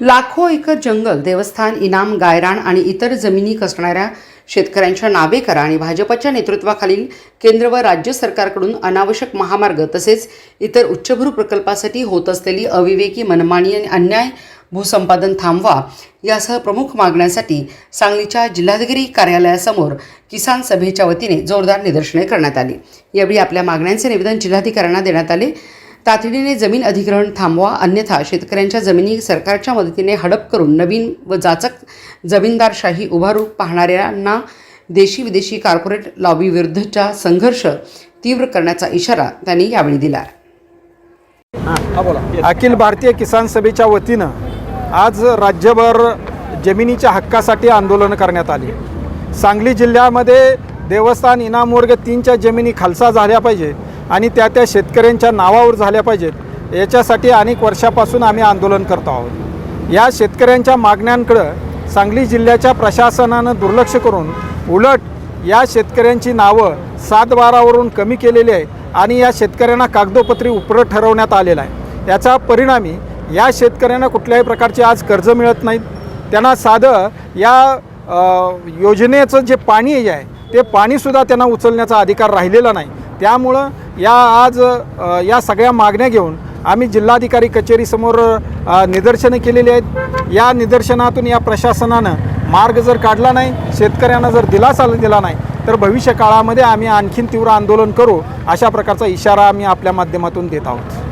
लाखो एकर जंगल देवस्थान इनाम गायरान आणि इतर जमिनी कसणाऱ्या शेतकऱ्यांच्या नावे करा आणि भाजपच्या नेतृत्वाखालील केंद्र व राज्य सरकारकडून अनावश्यक महामार्ग तसेच इतर उच्चभ्रू प्रकल्पासाठी होत असलेली अविवेकी मनमानी आणि अन्याय भूसंपादन थांबवा यासह प्रमुख मागण्यांसाठी सांगलीच्या जिल्हाधिकारी कार्यालयासमोर किसान सभेच्या वतीने जोरदार निदर्शने करण्यात आली. यावेळी आपल्या मागण्यांचे निवेदन जिल्हाधिकाऱ्यांना देण्यात आले. तातडीने जमीन अधिग्रहण थांबवा अन्यथा शेतकऱ्यांच्या जमिनी सरकारच्या मदतीने हडप करून नवीन व जाचक जमीनदारशाही उभारू पाहणाऱ्यांना देशी विदेशी कॉर्पोरेट लॉबीविरुद्धचा संघर्ष तीव्र करण्याचा इशारा त्यांनी यावेळी दिला. अखिल भारतीय किसान सभेच्या वतीनं आज राज्यभर जमिनीच्या हक्कासाठी आंदोलन करण्यात आले. सांगली जिल्ह्यामध्ये देवस्थान इनामवर्ग तीनच्या जमिनी खालसा झाल्या पाहिजे. आणि त्या त्या शेतकऱ्यांच्या नावावर झाल्या पाहिजेत. याच्यासाठी अनेक वर्षापासून आम्ही आंदोलन करतो आहोत. या शेतकऱ्यांच्या मागण्यांकडं सांगली जिल्ह्याच्या प्रशासनानं दुर्लक्ष करून उलट या शेतकऱ्यांची नावं सात बारावरून कमी केलेली आहे आणि या शेतकऱ्यांना कागदोपत्री उपरं ठरवण्यात आलेलं आहे. याचा परिणामी या शेतकऱ्यांना कुठल्याही प्रकारचे आज कर्ज मिळत नाहीत त्यांना साधं या योजनेचं जे पाणी आहे ते पाणीसुद्धा त्यांना उचलण्याचा अधिकार राहिलेला नाही. त्यामुळं या आज या सगळ्या मागण्या घेऊन आम्ही जिल्हाधिकारी कचेरीसमोर निदर्शनं केलेली आहेत. या निदर्शनातून या प्रशासनानं मार्ग जर काढला नाही शेतकऱ्यांना जर दिलासा दिला नाही तर भविष्य काळामध्ये आम्ही आणखीन तीव्र आंदोलन करू अशा प्रकारचा इशारा आम्ही आपल्या माध्यमातून देत आहोत.